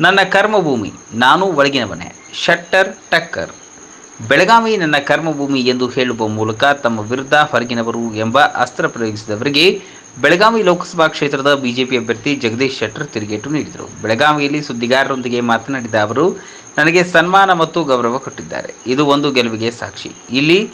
ನನ್ನ ಕರ್ಮಭೂಮಿ, ನಾನು ಒಳಗಿನವನೇ. ಶಟ್ಟರ್ ಟಕ್ಕರ್. ಬೆಳಗಾವಿ ನನ್ನ ಕರ್ಮಭೂಮಿ ಎಂದು ಹೇಳುವ ಮೂಲಕ ತಮ್ಮ ವಿರುದ್ಧ ಹೊರಗಿನವರು ಎಂಬ ಅಸ್ತ್ರ ಪ್ರಯೋಗಿಸಿದವರಿಗೆ ಬೆಳಗಾವಿ ಲೋಕಸಭಾ ಕ್ಷೇತ್ರದ ಬಿಜೆಪಿ ಅಭ್ಯರ್ಥಿ ಜಗದೀಶ್ ಶೆಟ್ಟರ್ ತಿರುಗೇಟು ನೀಡಿದರು. ಬೆಳಗಾವಿಯಲ್ಲಿ ಸುದ್ದಿಗಾರರೊಂದಿಗೆ ಮಾತನಾಡಿದ ಅವರು, ನನಗೆ ಸನ್ಮಾನ ಮತ್ತು ಗೌರವ ಕೊಟ್ಟಿದ್ದಾರೆ. ಇದು ಒಂದು ಗೆಲುವಿಗೆ ಸಾಕ್ಷಿ. ಇಲ್ಲಿ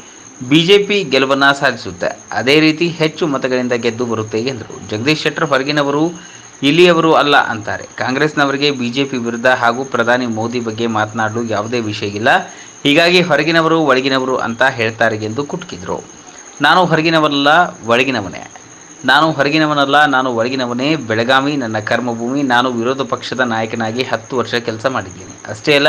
ಬಿಜೆಪಿ ಗೆಲುವನ್ನು ಸಾಧಿಸುತ್ತೆ. ಅದೇ ರೀತಿ ಹೆಚ್ಚು ಮತಗಳಿಂದ ಗೆದ್ದು ಬರುತ್ತೆ ಎಂದರು. ಜಗದೀಶ್ ಶೆಟ್ಟರ್ ಹೊರಗಿನವರು ಇಲ್ಲಿಯವರು ಅಲ್ಲ ಅಂತಾರೆ. ಕಾಂಗ್ರೆಸ್ನವರಿಗೆ ಬಿಜೆಪಿ ವಿರುದ್ಧ ಹಾಗೂ ಪ್ರಧಾನಿ ಮೋದಿ ಬಗ್ಗೆ ಮಾತನಾಡಲು ಯಾವುದೇ ವಿಷಯ ಇಲ್ಲ. ಹೀಗಾಗಿ ಹೊರಗಿನವರು ಒಳಗಿನವರು ಅಂತ ಹೇಳ್ತಾರೆ ಎಂದು ಕುಟುಕಿದ್ರು. ನಾನು ಹೊರಗಿನವನಲ್ಲ, ಒಳಗಿನವನೇ. ನಾನು ಹೊರಗಿನವನಲ್ಲ, ನಾನು ಒಳಗಿನವನೇ. ಬೆಳಗಾವಿ ನನ್ನ ಕರ್ಮಭೂಮಿ. ನಾನು ವಿರೋಧ ಪಕ್ಷದ ನಾಯಕನಾಗಿ ಹತ್ತು ವರ್ಷ ಕೆಲಸ ಮಾಡಿದ್ದೇನೆ. ಅಷ್ಟೇ ಅಲ್ಲ,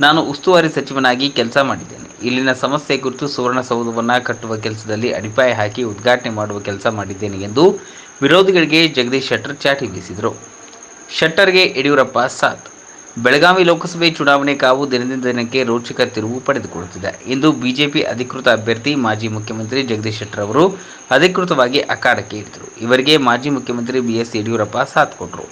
ನಾನು ಉಸ್ತುವಾರಿ ಸಚಿವನಾಗಿ ಕೆಲಸ ಮಾಡಿದ್ದೇನೆ. ಇಲ್ಲಿನ ಸಮಸ್ಯೆ ಕುರಿತು ಸುವರ್ಣಸೌಧವನ್ನು ಕಟ್ಟುವ ಕೆಲಸದಲ್ಲಿ ಅಡಿಪಾಯ ಹಾಕಿ ಉದ್ಘಾಟನೆ ಮಾಡುವ ಕೆಲಸ ಮಾಡಿದ್ದೇನೆ ಎಂದು ವಿರೋಧಿಗಳಿಗೆ ಜಗದೀಶ್ ಶೆಟ್ಟರ್ ಚಾಟಿ ಬೀಸಿದರು. ಶೆಟ್ಟರ್ಗೆ ಯಡಿಯೂರಪ್ಪ ಸಾಥ್. ಬೆಳಗಾವಿ ಲೋಕಸಭೆ ಚುನಾವಣೆ ಕಾವು ದಿನದಿಂದ ದಿನಕ್ಕೆ ರೋಚಕ ತಿರುವು ಪಡೆದುಕೊಳ್ಳುತ್ತಿದೆ. ಇಂದು ಬಿಜೆಪಿ ಅಧಿಕೃತ ಅಭ್ಯರ್ಥಿ ಮಾಜಿ ಮುಖ್ಯಮಂತ್ರಿ ಜಗದೀಶ್ ಶೆಟ್ಟರ್ ಅವರು ಅಧಿಕೃತವಾಗಿ ಅಖಾಡಕ್ಕೆ ಇಳಿದರು. ಇವರಿಗೆ ಮಾಜಿ ಮುಖ್ಯಮಂತ್ರಿ ಬಿಎಸ್ ಯಡಿಯೂರಪ್ಪ ಸಾಥ್ ಕೊಟ್ಟರು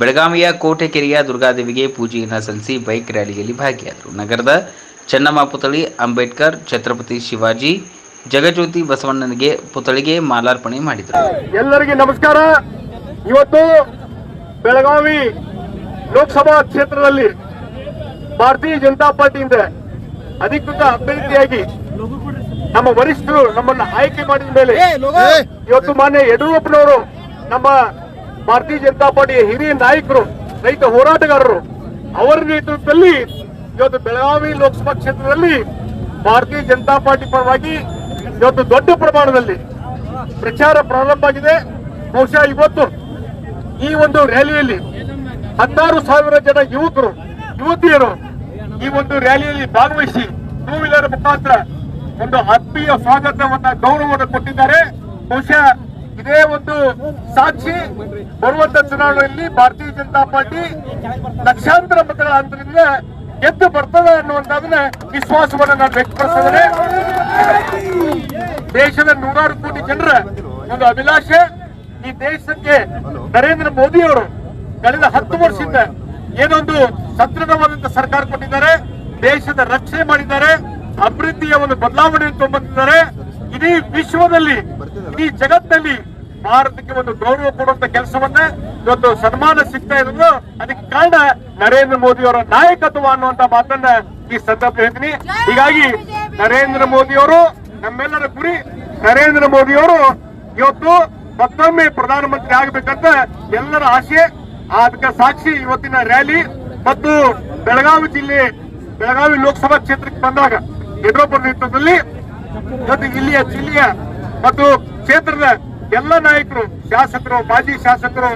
ಬೆಳಗಾವಿಯ ಕೋಟೆಕೆರೆಯ ದುರ್ಗಾದೇವಿಗೆ ಪೂಜೆಯನ್ನು ಸಲ್ಲಿಸಿ ಬೈಕ್ ರ್ಯಾಲಿಯಲ್ಲಿ ಭಾಗಿಯಾದರು. ನಗರದ ಚೆನ್ನಮ್ಮ ಪುತಳಿ ಅಂಬೇಡ್ಕರ್, ಛತ್ರಪತಿ ಶಿವಾಜಿ ಜಗಜ್ಯೋತಿ ಬಸವಣ್ಣನಿಗೆ ಪುತಳಿಗೆ ಮಾಲಾರ್ಪಣೆ ಮಾಡಿದರು. ಎಲ್ಲರಿಗೆ ನಮಸ್ಕಾರ. ಇವತ್ತು ಬೆಳಗಾವಿ ಲೋಕಸಭಾ ಕ್ಷೇತ್ರದಲ್ಲಿ ಭಾರತೀಯ ಜನತಾ ಪಾರ್ಟಿಯಿಂದ ಅಧಿಕೃತ ಅಭ್ಯರ್ಥಿಯಾಗಿ ನಮ್ಮ ವರಿಷ್ಠರು ನಮ್ಮನ್ನ ಆಯ್ಕೆ ಮಾಡಿದ ಮೇಲೆ ಇವತ್ತು ಮಾನ್ಯ ಯಡಿಯೂರಪ್ಪನವರು ನಮ್ಮ ಭಾರತೀಯ ಜನತಾ ಪಾರ್ಟಿಯ ಹಿರಿಯ ನಾಯಕರು ರೈತ ಹೋರಾಟಗಾರರು ಅವರ ನೇತೃತ್ವದಲ್ಲಿ ಇವತ್ತು ಬೆಳಗಾವಿ ಲೋಕಸಭಾ ಕ್ಷೇತ್ರದಲ್ಲಿ ಭಾರತೀಯ ಜನತಾ ಪಾರ್ಟಿ ಪರವಾಗಿ ಇವತ್ತು ದೊಡ್ಡ ಪ್ರಮಾಣದಲ್ಲಿ ಪ್ರಚಾರ ಪ್ರಾರಂಭ ಆಗಿದೆ. ಬಹುಶಃ ಇವತ್ತು ಈ ಒಂದು ರ್ಯಾಲಿಯಲ್ಲಿ ಹತ್ತಾರು ಸಾವಿರ ಜನ ಯುವಕರು, ಯುವತಿಯರು ಈ ಒಂದು ರ್ಯಾಲಿಯಲ್ಲಿ ಭಾಗವಹಿಸಿ ಟೂ ವೀಲರ್ ಮುಖಾಂತರ ಒಂದು ಆತ್ಮೀಯ ಸ್ವಾಗತವನ್ನ, ಗೌರವವನ್ನು ಕೊಟ್ಟಿದ್ದಾರೆ. ಬಹುಶಃ ಇದೇ ಒಂದು ಸಾಕ್ಷಿ ಬರುವಂತ ಚುನಾವಣೆಯಲ್ಲಿ ಭಾರತೀಯ ಜನತಾ ಪಾರ್ಟಿ ಲಕ್ಷಾಂತರ ಮತಗಳ ಅಂತರದಿಂದ ಗೆದ್ದು ಬರ್ತದೆ ಅನ್ನುವಂಥದ್ದನ್ನ ವಿಶ್ವಾಸವನ್ನು ನಾನು ವ್ಯಕ್ತಪಡಿಸಿದ್ದೇನೆ. ದೇಶದ ನೂರಾರು ಕೋಟಿ ಜನರ ಒಂದು ಅಭಿಲಾಷೆ ಈ ದೇಶಕ್ಕೆ ನರೇಂದ್ರ ಮೋದಿ ಅವರು ಕಳೆದ ಹತ್ತು ವರ್ಷದಿಂದ ಏನೊಂದು ಸದೃಢವಾದಂತ ಸರ್ಕಾರ ಕೊಟ್ಟಿದ್ದಾರೆ, ದೇಶದ ರಕ್ಷಣೆ ಮಾಡಿದ್ದಾರೆ, ಅಭಿವೃದ್ಧಿಯ ಒಂದು ಬದಲಾವಣೆಯನ್ನು ತಂದಿದ್ದಾರೆ ಇಡೀ ವಿಶ್ವದಲ್ಲಿ, ಇಡೀ ಜಗತ್ತಿನಲ್ಲಿ ಭಾರತಕ್ಕೆ ಒಂದು ಗೌರವ ಕೊಡುವಂತ ಕೆಲಸವನ್ನ ಇವತ್ತು ಸನ್ಮಾನ ಸಿಗ್ತಾ ಇರೋದು. ಅದಕ್ಕೆ ಕಾರಣ ನರೇಂದ್ರ ಮೋದಿ ಅವರ ನಾಯಕತ್ವ ಅನ್ನುವಂತ ಮಾತನ್ನ ಈ ಸಂದರ್ಭ ಹೇಳ್ತೀನಿ. ಹೀಗಾಗಿ ನರೇಂದ್ರ ಮೋದಿ ಅವರು ನಮ್ಮೆಲ್ಲರ ಗುರಿ ನರೇಂದ್ರ ಮೋದಿ ಅವರು ಇವತ್ತು ಮತ್ತೊಮ್ಮೆ ಪ್ರಧಾನಮಂತ್ರಿ ಆಗಬೇಕಂತ ಎಲ್ಲರ ಆಶೆ ಅದಕ್ಕೆ ಸಾಕ್ಷಿ ಇವತ್ತಿನ ರ್ಯಾಲಿ ಮತ್ತು ಬೆಳಗಾವಿ ಜಿಲ್ಲೆ, ಬೆಳಗಾವಿ ಲೋಕಸಭಾ ಕ್ಷೇತ್ರಕ್ಕೆ ಬಂದಾಗ ಯಡಿಯೂರಪ್ಪ ನೇತೃತ್ವದಲ್ಲಿ ಇವತ್ತು ಇಲ್ಲಿಯ ಜಿಲ್ಲೆಯ ಮತ್ತು ಕ್ಷೇತ್ರದ ಎಲ್ಲ ನಾಯಕರು, ಶಾಸಕರು, ಮಾಜಿ ಶಾಸಕರು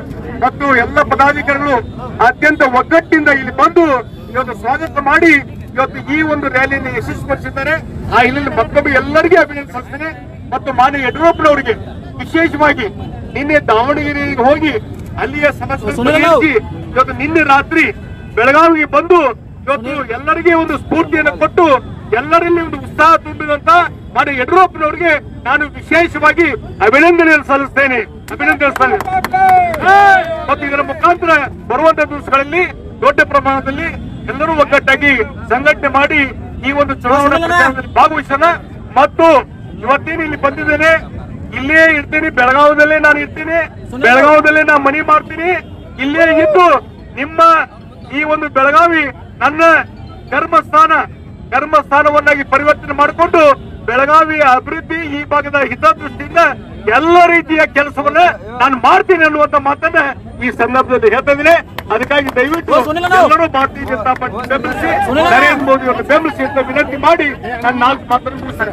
ಮತ್ತು ಎಲ್ಲ ಪದಾಧಿಕಾರಿಗಳು ಅತ್ಯಂತ ಒಗ್ಗಟ್ಟಿನಿಂದ ಇಲ್ಲಿ ಬಂದು ಇವತ್ತು ಸ್ವಾಗತ ಮಾಡಿ ಇವತ್ತು ಈ ಒಂದು ರ್ಯಾಲಿಯನ್ನು ಯಶಸ್ವಿಪಡಿಸಿದ್ದಾರೆ ಆ ಇಲ್ಲಿ ಮತ್ತೊಮ್ಮೆ ಎಲ್ಲರಿಗೂ ಅಭಿನಂದನೆ ಸಲ್ಲಿಸ್ತೇನೆ. ಮತ್ತು ಮಾನ್ಯ ಯಡಿಯೂರಪ್ಪನವರಿಗೆ ವಿಶೇಷವಾಗಿ ನಿನ್ನೆ ದಾವಣಗೆರೆಗೆ ಹೋಗಿ ಅಲ್ಲಿಯ ಸಮಸ್ಯೆ ಇವತ್ತು ನಿನ್ನೆ ರಾತ್ರಿ ಬೆಳಗಾವಿಗೆ ಬಂದು ಇವತ್ತು ಎಲ್ಲರಿಗೆ ಒಂದು ಸ್ಫೂರ್ತಿಯನ್ನು ಕೊಟ್ಟು ಎಲ್ಲರಲ್ಲಿ ಒಂದು ಉತ್ಸಾಹ ತುಂಬಿದಂತ ಮಾನ್ಯ ಯಡಿಯೂರಪ್ಪನವರಿಗೆ ನಾನು ವಿಶೇಷವಾಗಿ ಅಭಿನಂದನೆಯನ್ನು ಸಲ್ಲಿಸ್ತೇನೆ. ಅಭಿನಂದನೆ ಸಲ್ಲಿಸ್ತೇನೆ. ಮತ್ತು ಇದರ ಮುಖಾಂತರ ಬರುವಂತ ದಿವಸಗಳಲ್ಲಿ ದೊಡ್ಡ ಪ್ರಮಾಣದಲ್ಲಿ ಎಲ್ಲರೂ ಒಗ್ಗಟ್ಟಾಗಿ ಸಂಘಟನೆ ಮಾಡಿ ಈ ಒಂದು ಚುನಾವಣಾ ಪ್ರಚಾರದಲ್ಲಿ ಭಾಗವಹಿಸೋಣ. ಮತ್ತು ಇವತ್ತೇನು ಇಲ್ಲಿ ಬಂದಿದ್ದೇನೆ ಇಲ್ಲೇ ಇರ್ತೀನಿ ಬೆಳಗಾವದಲ್ಲೇ ನಾನು ಇರ್ತೀನಿ ಬೆಳಗಾವದಲ್ಲೇ ನಾನು ಮನಿ ಮಾಡ್ತೀನಿ. ಇಲ್ಲೇ ಇದ್ದು ನಿಮ್ಮ ಈ ಒಂದು ಬೆಳಗಾವಿ ನನ್ನ ಕರ್ಮಸ್ಥಾನ ಕರ್ಮಸ್ಥಾನವನ್ನಾಗಿ ಪರಿವರ್ತನೆ ಮಾಡಿಕೊಂಡು ಬೆಳಗಾವಿಯ ಅಭಿವೃದ್ಧಿ ಈ ಭಾಗದ ಹಿತದೃಷ್ಟಿಯಿಂದ ಎಲ್ಲ ರೀತಿಯ ಕೆಲಸವನ್ನ ನಾನು ಮಾಡ್ತೀನಿ ಅನ್ನುವಂತ ಮಾತನ್ನ ಈ ಸಂದರ್ಭದಲ್ಲಿ ಹೇಳ್ತಾ ಇದ್ದೀನಿ. ಅದಕ್ಕಾಗಿ ದಯವಿಟ್ಟು ಎಲ್ಲರೂ ಭಾರತೀಯ ಜನತಾ ಪಾರ್ಟಿ ಬೆಂಬಲಿಸಿ ನರೇಂದ್ರ ಮೋದಿ ಅವರನ್ನು ಬೆಂಬಲಿಸಿ ಅಂತ ವಿನಂತಿ ಮಾಡಿ ನಾನು ನಾಲ್ಕು ಮಾತನ್ನು ಮುಗಿಸ್ತಾರೆ